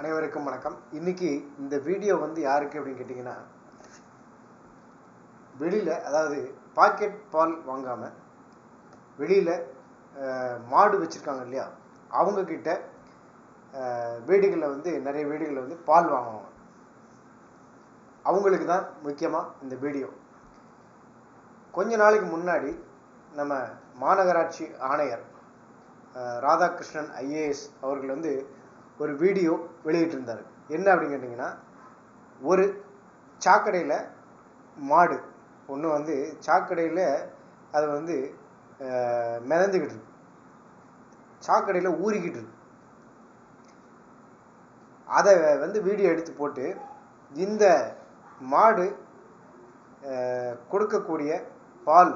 அனைவருக்கும் வணக்கம். இன்னைக்கு இந்த வீடியோ வந்து யாருக்கு அப்படின்னு கேட்டிங்கன்னா வெளியில் அதாவது பாக்கெட் பால் வாங்காமல் வெளியில் மாடு வச்சுருக்காங்க இல்லையா? அவங்கக்கிட்ட வீடுகளில் வந்து நிறைய வீடுகளில் வந்து பால் வாங்குவாங்க. அவங்களுக்கு தான் முக்கியமாக இந்த வீடியோ கொஞ்ச நாளைக்கு முன்னாடி நம்ம மாநகராட்சி ஆணையர் ராதாகிருஷ்ணன் ஐஏஎஸ் அவர்கள் வந்து ஒரு வீடியோ வெளியிட்டிருந்தார். என்ன அப்படின்னு கேட்டிங்கன்னா ஒரு சாக்கடையில் மாடு ஒன்று வந்து சாக்கடையில் அது வந்து மிதந்துக்கிட்டு இருக்கு. சாக்கடையில் ஊறிக்கிட்டு இருக்கு. அதை வந்து வீடியோ எடுத்து போட்டு இந்த மாடு கொடுக்கக்கூடிய பால்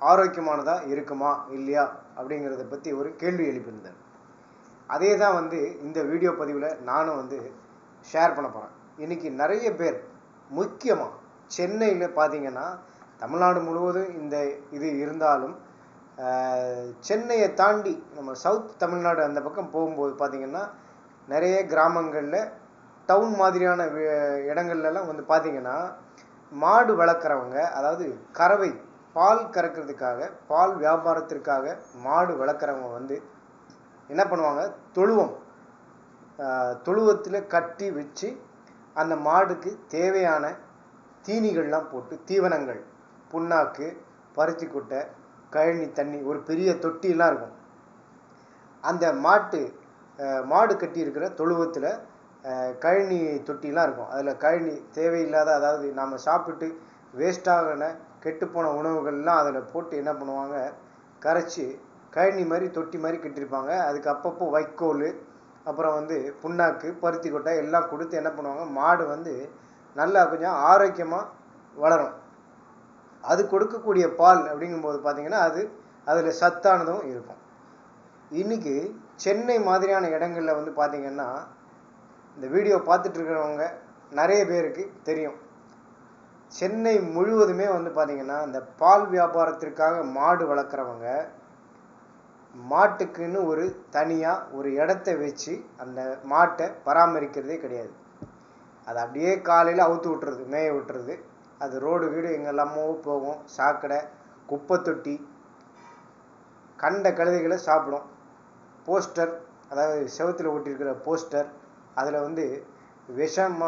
ஆரோக்கியமானதாக இருக்குமா இல்லையா அப்படிங்கிறத பற்றி ஒரு கேள்வி எழுப்பியிருந்தார். அதே தான் வந்து இந்த வீடியோ பதிவில் நானும் வந்து ஷேர் பண்ண போகிறேன் இன்றைக்கி நிறைய பேர் முக்கியமாக சென்னையில் பார்த்தீங்கன்னா தமிழ்நாடு முழுவதும் இந்த இது இருந்தாலும் சென்னையை தாண்டி நம்ம சவுத் தமிழ்நாடு அந்த பக்கம் போகும்போது பார்த்தீங்கன்னா நிறைய கிராமங்களில் டவுன் மாதிரியான இடங்கள்லலாம் இடங்கள்லாம் வந்து பார்த்தீங்கன்னா மாடு வளர்க்குறவங்க அதாவது கறவை பால் கறக்கிறதுக்காக பால் வியாபாரத்திற்காக மாடு வளர்க்குறவங்க வந்து என்ன பண்ணுவாங்க? தொழுவம். தொழுவத்தில் கட்டி வச்சு அந்த மாடுக்கு தேவையான தீனிகள்லாம் போட்டு தீவனங்கள் புண்ணாக்கு பருத்தி கொட்டை கழனி தண்ணி ஒரு பெரிய தொட்டிலாம் இருக்கும். அந்த மாட்டு மாடு கட்டி இருக்கிற தொழுவத்தில் கழனி தொட்டிலாம் இருக்கும். அதில் கழனி தேவையில்லாத அதாவது நாம் சாப்பிட்டு வேஸ்டாகின கெட்டுப்போன உணவுகள்லாம் அதில் போட்டு என்ன பண்ணுவாங்க? கரைச்சி கழனி மாதிரி தொட்டி மாதிரி கட்டியிருப்பாங்க. அதுக்கு அப்பப்போ வைக்கோல் அப்புறம் வந்து புண்ணாக்கு பருத்தி கொட்டை எல்லாம் கொடுத்து என்ன பண்ணுவாங்க? மாடு வந்து நல்லா கொஞ்சம் ஆரோக்கியமாக வளரும். அது கொடுக்கக்கூடிய பால் அப்படிங்கும்போது பார்த்தீங்கன்னா அது அதில் சத்தானதும் இருக்கும். இன்றைக்கி சென்னை மாதிரியான இடங்களில் வந்து பார்த்தீங்கன்னா இந்த வீடியோ பார்த்துட்ருக்கிறவங்க நிறைய பேருக்கு தெரியும். சென்னை முழுவதுமே வந்து பார்த்தீங்கன்னா இந்த பால் வியாபாரத்திற்காக மாடு வளர்க்குறவங்க மாட்டுக்குன்னு ஒரு தனியாக ஒரு இடத்த வச்சு அந்த மாட்டை பராமரிக்கிறதே கிடையாது. அது அப்படியே காலையில் அவுத்து விட்டுறது மேய விட்டுறது. அது ரோடு வீடு எங்கெல்லாமோ போகும். சாக்கடை குப்பை தொட்டி கண்ட கழுதைகளை சாப்பிடும். போஸ்டர் அதாவது செவுத்துல ஒட்டியிருக்கிற போஸ்டர் அதில் வந்து விஷம்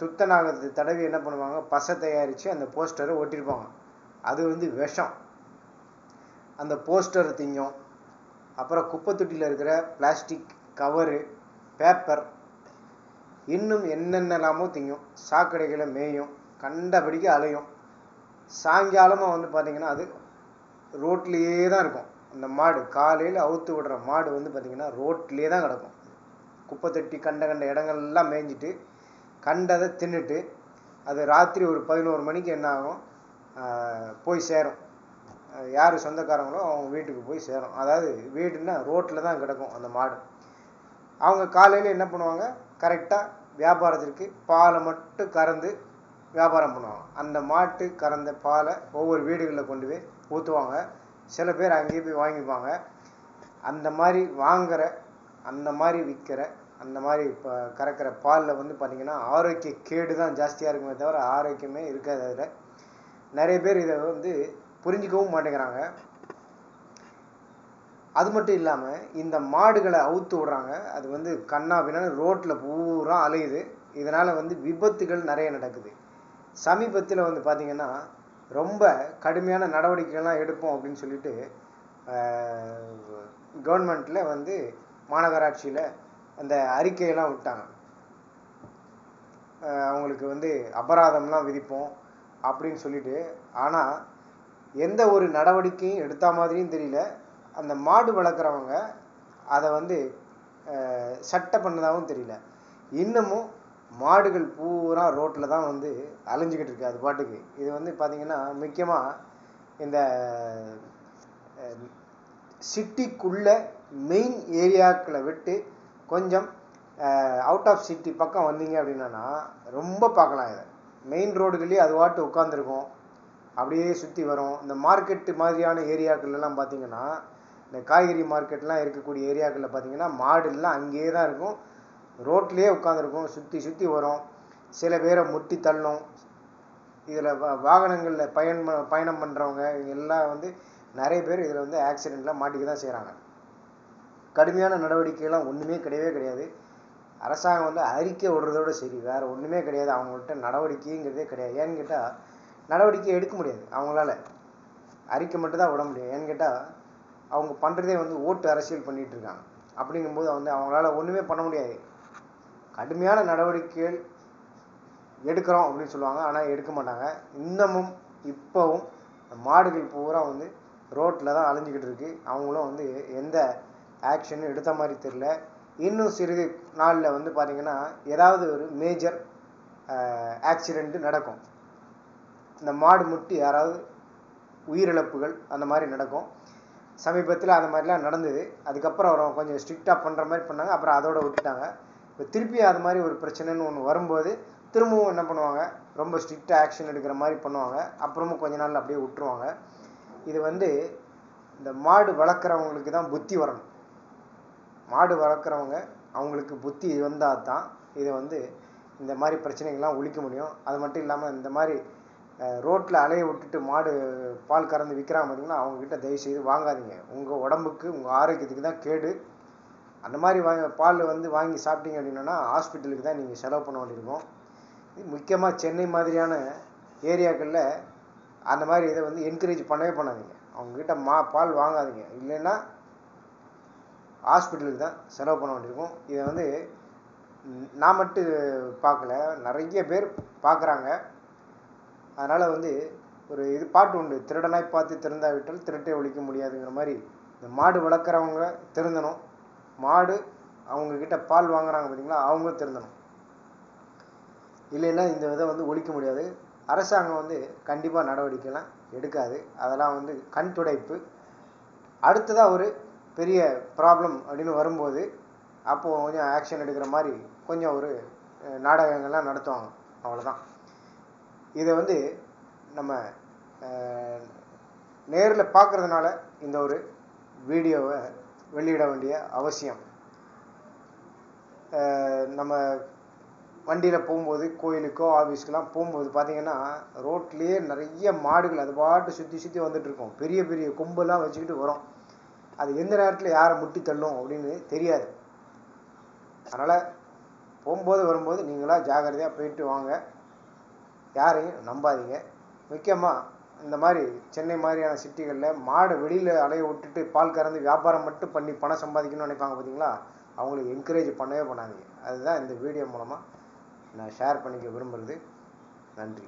துத்தநாகத்தை தடவி என்ன பண்ணுவாங்க? பசை தயாரித்து அந்த போஸ்டரை ஒட்டியிருப்பாங்க. அது வந்து விஷம். அந்த போஸ்டர் திங்கும் அப்புறம் குப்பை தொட்டியில் இருக்கிற பிளாஸ்டிக் கவரு பேப்பர் இன்னும் என்னென்னலாமோ திங்கும். சாக்கடைகளை மேயும் கண்டபடிக்கு அலையும். சாயங்காலமாக வந்து பார்த்தீங்கன்னா அது ரோட்லேயே தான் இருக்கும். அந்த மாடு காலையில் அவுத்து விடுற மாடு வந்து பார்த்திங்கன்னா ரோட்லேயே தான் கிடக்கும். குப்பை தொட்டி கண்ட கண்ட இடங்கள்லாம் மேய்ஞ்சிட்டு கண்டதை தின்னுட்டு அது ராத்திரி ஒரு பதினோரு மணிக்கு என்ன ஆகும்? போய் சேரும். யார் சொந்தக்காரங்களோ அவங்க வீட்டுக்கு போய் சேரும். அதாவது வீடுன்னா ரோட்டில் தான் கிடக்கும் அந்த மாடு. அவங்க காலையில் என்ன பண்ணுவாங்க? கரெக்டாக வியாபாரத்திற்கு பாலை மட்டும் கறந்து வியாபாரம் பண்ணுவாங்க. அந்த மாட்டு கறந்த பாலை ஒவ்வொரு வீடுகளில் கொண்டு போய் ஊற்றுவாங்க சில பேர் அங்கேயே போய் வாங்கிப்பாங்க. அந்த மாதிரி வாங்குற அந்த மாதிரி விற்கிற அந்த மாதிரி இப்போ கறக்கிற பாலில் வந்து பார்த்திங்கன்னா ஆரோக்கிய கேடு தான் ஜாஸ்தியாக இருக்குமே தவிர ஆரோக்கியமே இருக்காது அதில். நிறைய பேர் இதை வந்து புரிஞ்சிக்கவும் மாட்டேங்கிறாங்க. அது மட்டும் இல்லாமல் இந்த மாடுகளை அவுத்து விடுறாங்க. அது வந்து கண்ணா பின்னான்னு ரோட்டில் பூரா அலையுது. இதனால் வந்து விபத்துகள் நிறைய நடக்குது. சமீபத்தில் வந்து பார்த்திங்கன்னா ரொம்ப கடுமையான நடவடிக்கைகள்லாம் எடுப்போம் அப்படின்னு சொல்லிட்டு கவர்மெண்ட்டில் வந்து மாநகராட்சியில் அந்த அறிக்கையெல்லாம் விட்டாங்க. அவங்களுக்கு வந்து அபராதம்லாம் விதிப்போம் அப்படின்னு சொல்லிட்டு. ஆனால் எந்த ஒரு நடவடிக்கையும் எடுத்த மாதிரியும் தெரியல. அந்த மாடு வளர்க்குறவங்க அதை வந்து சட்டை பண்ணதாகவும் தெரியல. இன்னமும் மாடுகள் பூரா ரோட்டில் தான் வந்து அலைஞ்சிக்கிட்டு இருக்கு அது பாட்டுக்கு. இது வந்து பார்த்திங்கன்னா முக்கியமாக இந்த சிட்டிக்குள்ளே மெயின் ஏரியாக்களை விட்டு கொஞ்சம் அவுட் ஆஃப் சிட்டி பக்கம் வந்தீங்க அப்படின்னா ரொம்ப பார்க்கலாம் இதை. மெயின் ரோடுகள்லேயே அது வாட்டு உட்காந்துருக்கும் அப்படியே சுற்றி வரும். இந்த மார்க்கெட்டு மாதிரியான ஏரியாக்கள்லாம் பார்த்தீங்கன்னா இந்த காய்கறி மார்க்கெட்லாம் இருக்கக்கூடிய ஏரியாக்களில் பார்த்தீங்கன்னா மாடுலாம் அங்கேயே தான் இருக்கும். ரோட்லேயே உட்காந்துருக்கும் சுற்றி சுற்றி வரும். சில பேரை முட்டி தள்ளும். இதில் வாகனங்களில் பயன் பயணம் பண்ணுறவங்க இவங்க எல்லாம் வந்து நிறைய பேர் இதில் வந்து ஆக்சிடெண்ட்லாம் மாட்டிக்க தான் செய்கிறாங்க கடுமையான நடவடிக்கைலாம் ஒன்றுமே கிடையவே கிடையாது. அரசாங்கம் வந்து அறிக்கை விடுறதோட சரி வேறு ஒன்றுமே கிடையாது. அவங்கள்ட்ட நடவடிக்கைங்கிறதே கிடையாது. ஏன்னு கேட்டால் நடவடிக்கை எடுக்க முடியாது. அவங்களால அறிக்கை மட்டும் தான் விட முடியும். ஏன்னு கேட்டால் அவங்க பண்ணுறதே வந்து ஓட்டு அரசியல் பண்ணிட்டு இருக்காங்க. அப்படிங்கும்போது வந்து அவங்களால ஒன்றுமே பண்ண முடியாது. கடுமையான நடவடிக்கைகள் எடுக்கிறோம் அப்படின்னு சொல்லுவாங்க. ஆனால் எடுக்க மாட்டாங்க. இன்னமும் இப்போவும் மாடுகள் பூரா வந்து ரோட்டில் தான் அலைஞ்சிக்கிட்டு இருக்கு. அவங்களும் வந்து எந்த ஆக்ஷனும் எடுத்த மாதிரி தெரில இன்னும் சிறிது நாளில் வந்து பார்த்திங்கன்னா ஏதாவது ஒரு மேஜர் ஆக்சிடெண்ட்டு நடக்கும். இந்த மாடு முட்டி யாராவது உயிரிழப்புகள் அந்த மாதிரி நடக்கும். சமீபத்தில் அந்த மாதிரிலாம் நடந்தது. அதுக்கப்புறம் அவங்க கொஞ்சம் ஸ்ட்ரிக்டாக பண்ணுற மாதிரி பண்ணாங்க. அப்புறம் அதோட விட்டுட்டாங்க. இப்போ திருப்பி அது மாதிரி ஒரு பிரச்சனைன்னு ஒன்று வரும்போது திரும்பவும் என்ன பண்ணுவாங்க? ரொம்ப ஸ்ட்ரிக்டாக ஆக்ஷன் எடுக்கிற மாதிரி பண்ணுவாங்க. அப்புறமும் கொஞ்ச நாள் அப்படியே விட்டுருவாங்க. இது வந்து இந்த மாடு வளர்க்குறவங்களுக்கு தான் புத்தி வரணும். மாடு வளர்க்குறவங்க அவங்களுக்கு புத்தி வந்தால் தான் இதை வந்து இந்த மாதிரி பிரச்சனைகள்லாம் ஒழிக்க முடியும். அது மட்டும் இல்லாமல் இந்த மாதிரி ரோட்டில் அலைய விட்டுட்டு மாடு பால் கறந்து விற்கிறாங்க பார்த்தீங்கன்னா அவங்கக்கிட்ட தயவு செய்து வாங்காதீங்க. உங்கள் உடம்புக்கு உங்கள் ஆரோக்கியத்துக்கு தான் கேடு. அந்த மாதிரி வாங்க பால் வந்து வாங்கி சாப்பிட்டீங்க அப்படின்னா ஹாஸ்பிட்டலுக்கு தான் நீங்கள் செலவு பண்ண வேண்டியிருக்கும் முக்கியமாக சென்னை மாதிரியான ஏரியாக்களில் அந்த மாதிரி இதை வந்து என்கரேஜ் பண்ணவே பண்ணாதீங்க. அவங்கக்கிட்ட மா பால் வாங்காதீங்க. இல்லைன்னா ஹாஸ்பிட்டலுக்கு தான் செலவு பண்ண வேண்டியிருக்கும் இதை வந்து நான் மட்டும் பார்க்கல. நிறைய பேர் பார்க்குறாங்க. அதனால் வந்து ஒரு இது பாட்டு உண்டு. திருடனாய் பார்த்து திறந்தாவிட்டால் திருட்டை ஒழிக்க முடியாதுங்கிற மாதிரி இந்த மாடு வளர்க்குறவங்க திருந்தணும். மாடு அவங்கக்கிட்ட பால் வாங்குறாங்க பார்த்தீங்களா அவங்க திருந்தணும். இல்லைன்னா இந்த இதை வந்து ஒழிக்க முடியாது. அரசாங்கம் வந்து கண்டிப்பாக நடவடிக்கைலாம் எடுக்காது. அதெல்லாம் வந்து கண் துடைப்பு. அடுத்ததாக ஒரு பெரிய ப்ராப்ளம் அப்படின்னு வரும்போது அப்போது கொஞ்சம் ஆக்ஷன் எடுக்கிற மாதிரி கொஞ்சம் ஒரு நாடகங்கள்லாம் நடத்துவாங்க. அவ்வளோதான் இதை வந்து நம்ம நேரில் பார்க்குறதுனால இந்த ஒரு வீடியோவை வெளியிட வேண்டிய அவசியம். நம்ம வண்டியில் போகும்போது கோயிலுக்கோ ஆஃபீஸ்க்கெலாம் போகும்போது பார்த்தீங்கன்னா ரோட்லேயே நிறைய மாடுகள் அது பாட்டு சுற்றி சுற்றி வந்துட்டுருக்கோம். பெரிய பெரிய கொம்பெல்லாம் வச்சுக்கிட்டு வரும். அது எந்த நேரத்தில் யாரை முட்டி தள்ளும் அப்படின்னு தெரியாது. அதனால் போகும்போது வரும்போது நீங்களாக ஜாக்கிரதையாக போயிட்டு வாங்க. யாரையும் நம்பாதீங்க. முக்கியமாக இந்த மாதிரி சென்னை மாதிரியான சிட்டிகளில் மாடை வெளியில் அலைய விட்டுட்டு பால் கறந்து வியாபாரம் மட்டும் பண்ணி பணம் சம்பாதிக்கணும்னு நினைப்பாங்க பார்த்தீங்களா அவங்களுக்கு என்கரேஜ் பண்ணவே பண்ணாதீங்க. அதுதான் இந்த வீடியோ மூலமாக நான் ஷேர் பண்ணிக்க விரும்புகிறது நன்றி.